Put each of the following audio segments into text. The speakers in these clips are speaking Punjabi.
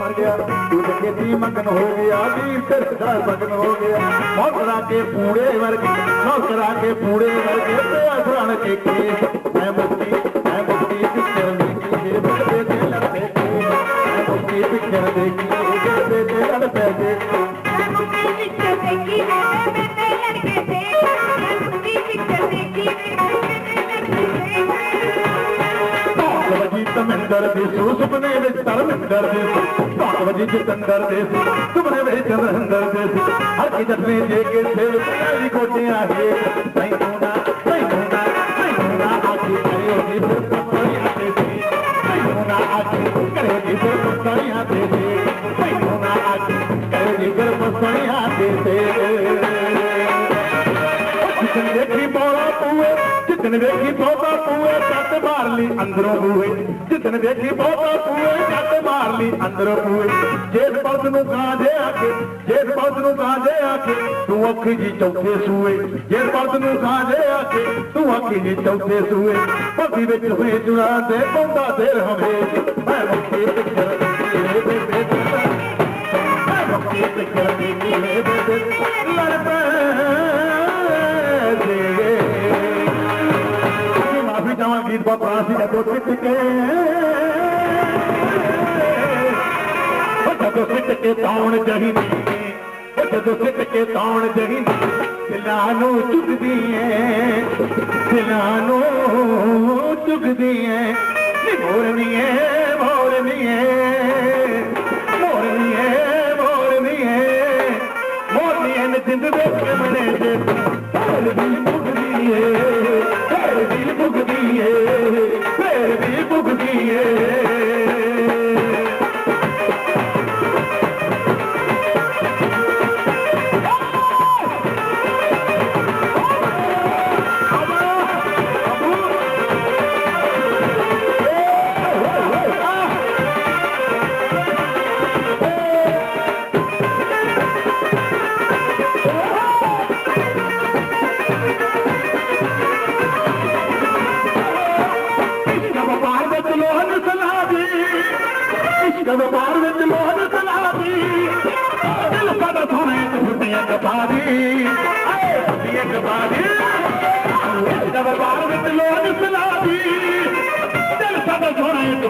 ਮਰ ਗਿਆ। ਤੂੰ ਤੇ ਖੇਤੀ ਮਗਨ ਹੋ ਗਿਆ? ਵੀਰ ਤੇਰੇ ਦਾ ਮਗਨ ਹੋ ਗਿਆ। ਨੌਕਰਾਂ ਕੇ ਪੂੜੇ ਵਰਗੇ ਨੌਕਰਾਂ ਕੇ ਪੂੜੇ ਵਰਗੇ ਪਿਆ ਫਰਣ ਕੇ ਕੇ ਮੈਂ ਮੁਕਤੀ ਮੈਂ ਮੁਕਤੀ ਪਿੱਛੇ सुपने जी सुपने जी ਮਾਰ ਲਈ ਅੰਦਰੋਂ ਬੂਏ ਜਿੱਦਨ ਵੇਖੀ ਬੋਲਾ ਪੂਏ ਕੱਟ ਮਾਰ ਲਈ ਅੰਦਰੋਂ ਬੂਏ ਜੇਦ ਬਲਦ ਨੂੰ ਕਾਂਝੇ ਆਕੇ ਜੇਦ ਬਲਦ ਨੂੰ ਕਾਂਝੇ ਆਕੇ ਤੂੰ ਅੱਖੀ ਜੀ ਚੌਥੇ ਸੂਏ ਜੇਦ ਬਲਦ ਨੂੰ ਕਾਂਝੇ ਆਖੇ ਤੂੰ ਅੱਖੀ ਜੀ ਚੌਥੇ ਸੂਏ ਪੱਤੀ ਵਿੱਚ ਹੋਏ ਜੁਣਾ ਤੇ ਪੌਂਦਾ ਦੇਰ ਹਮੇ ਮੈਂ ਮੁਖੀ ਪਿੱਛਰ ਤੇਰੇ ਬੇਬੇ ਮੈਂ ਮੁਖੀ ਪਿੱਛਰ ਤੇਰੇ ਬੇਬੇ توڻ جڙي دو سٽ کي توڻ جڳهه سلانو چگند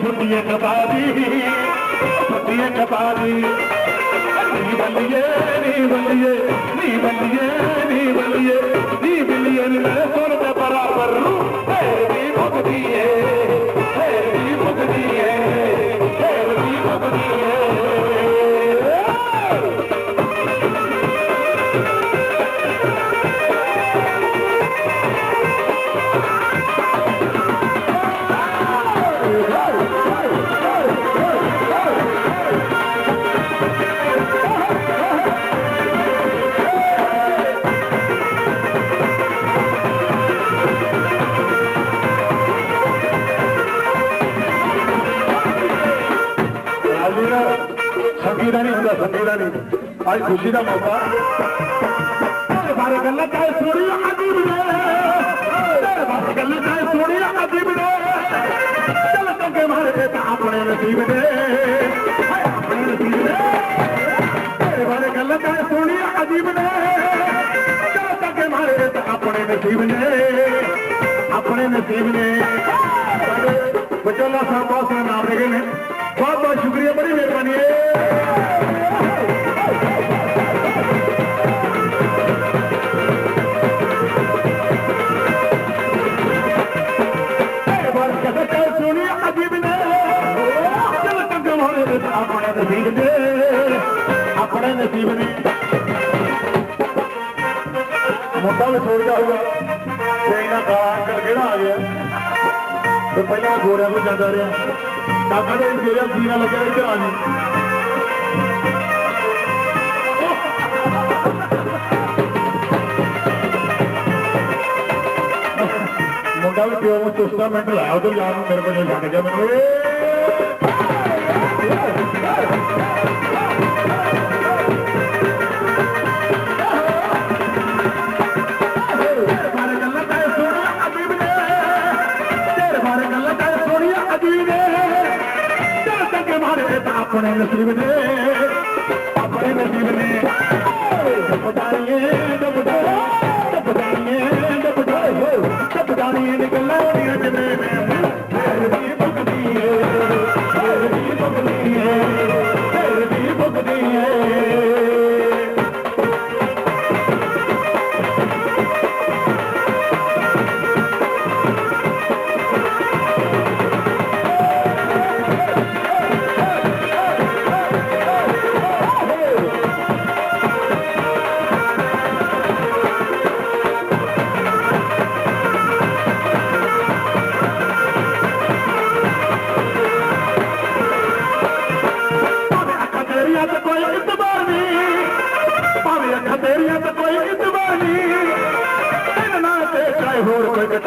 புதிய கபாதி புதிய கபாதி நீ வல்லியே நீ வல்லியே நீ வல்லியே நீ வல்லியே நீ வல்லியே ਨਹੀਂ ਖੁਸ਼ੀ ਦਾ ਮੌਕਾ। ਤੇਰੇ ਬਾਰੇ ਗੱਲਾਂ ਚਾਹੇ ਸੁਣੀ ਅਜੀਬ ਨੇ। ਤੇਰੇ ਬਾਰੇ ਗੱਲਾਂ ਕਾਇ ਸੁਣੀ ਅਜੀਬ ਨੇ। ਚੱਲ ਚੰਗੇ ਮਾਰੇ ਤੇ ਤਾਂ ਆਪਣੇ ਨਸੀਬ ਦੇ ਆਪਣੇ ਨਸੀਬ ਦੇ ਤੇਰੇ ਬਾਰੇ ਗੱਲਾਂ ਚਾਹੇ ਸੁਣੀ ਅਜੀਬ ਨੇ। ਚੱਲ ਚੰਗੇ ਮਾਰੇ ਤੇ ਤਾਂ ਆਪਣੇ ਨਸੀਬ ਨੇ। ਆਪਣੇ ਨਸੀਬ ਨੇ। ਆਪਣੇ ਨਸੀਬ ਆਪਣੇ ਨਸੀਬ ਨੇ। ਮੁੰਡਾ ਵੀ ਛੋੜ ਜਾਊਗਾ ਤੇ ਇਹਨਾਂ ਕਾਲਾ ਅੰਕਲ ਕਿਹੜਾ ਆ ਗਿਆ? ਤੇ ਪਹਿਲਾਂ ਗੋਰਿਆਂ ਕੋਲ ਜਾਂਦਾ ਰਿਹਾ। ਕਾਕਾ ਦੇ ਜਿਹੜਾ ਜੀਣਾ ਲੱਗਿਆ ਇੱਧਰ ਆ ਜੀ। ਮੁੰਡਾ ਵੀ ਪਿਓ ਨੂੰ ਚੁਸਤਾ ਮਿੰਟ ਲਾਇਆ, ਉਧਰ ਯਾਰ ਨੂੰ ਮੇਰੇ ਕੋਲ ਲੱਗ ਗਿਆ ਮੈਨੂੰ। ਆਪਣੇ ਨਸੀਬ ਨੇ ਆਪਣੇ ਨਸੀਬ ਨੇ ਦਬਦਾਰੀਏ ਦਬਦਾਰੀਏ ਦਬਦਾਰੀਏ ਦਬਦਾਰੀਏ ਦਬਦਾਰੀਏ ਨਿਕਲਣਾ ਨਹੀਂ ਅੱਜ ਨੇ ਮੈਂ ਮੈਂ ਬੁਕਦੀ ਏ Thank.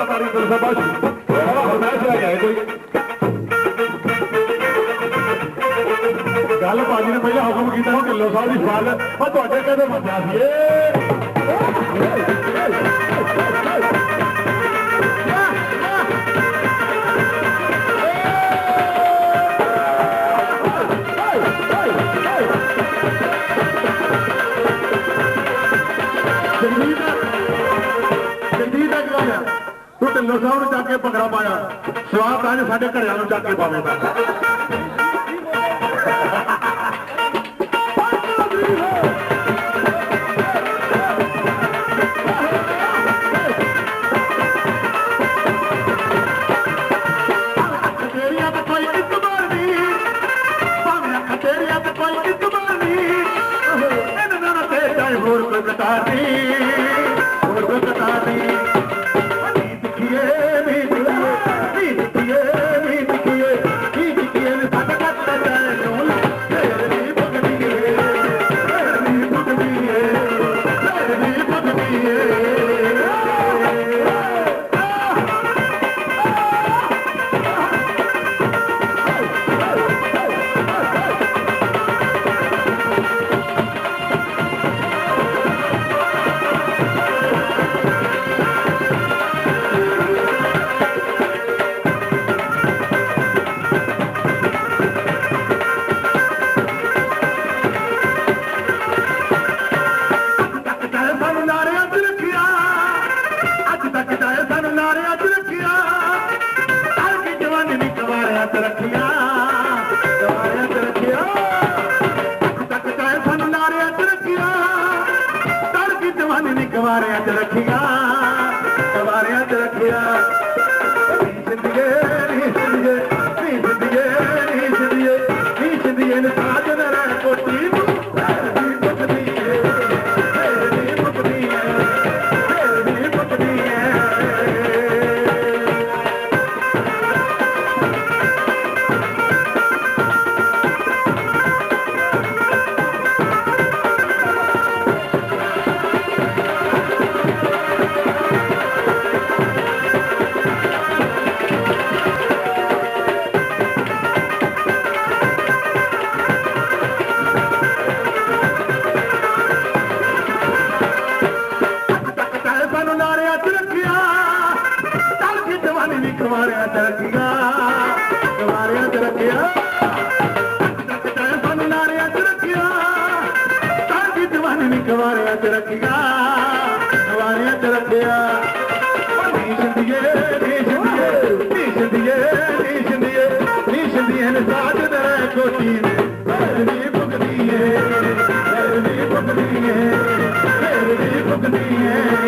Katar Yıldırım'a baş. ਫਰਮਾਇਸ਼ ਗੱਲ ਬਾਜੀ ਨੇ ਪਹਿਲਾਂ ਹੁਕਮ ਕੀਤਾ ਢਿੱਲੋ ਸਾਹਿਬ ਦੀ ਫਲ। ਪਰ ਤੁਹਾਡੇ ਕਹਿੰਦੇ ਮੰਨਿਆ ਸੀ। ਏ ਕੇ ਭੰਗੜਾ ਪਾਇਆ। ਸਵਾਦ ਤਾਂ ਸਾਡੇ ਘਰਿਆਂ ਨੂੰ ਚੱਕ ਕੇ ਪਾਵੇਗਾ ਹੋਰ ਕੋਈ ਕਤਾਰ ਨਹੀਂ। ਹੋਰ ਕੋਈ ਕਤਾਰ ਨਹੀਂ। ਗਵਾਰਿਆਂ ਚ ਰੱਖਿਆ। ਅੱਜ ਤੱਕ ਚਾਹੇ ਸਾਨੂੰ ਨਾਰਿਆਂ ਚ ਰੱਖਿਆ। ਸਾਡੀ ਜਵਾਨੀ ਨੇ ਗਵਾਰਿਆਂ ਚ ਰੱਖਿਆ। ਗਵਾਰਿਆਂ ਚ ਰੱਖਿਆ। ਉਹ ਦੇਸ਼ ਦੀਏ ਦੇਸ਼ ਦੀਏ ਦੇਸ਼ ਦੀਏ ਦੇਸ਼ ਦੀਏ ਦੇਸ਼ ਦੀਏ ਨੇ ਸਾਜ ਦਰੇ ਕੋਟੀ ਨੇ। ਫਿਰ ਵੀ ਭੁਗਦੀ ਏ ਫਿਰ ਵੀ ਭੁਗਦੀ ਏ ਫਿਰ ਵੀ ਭੁਗਦੀ ਏ।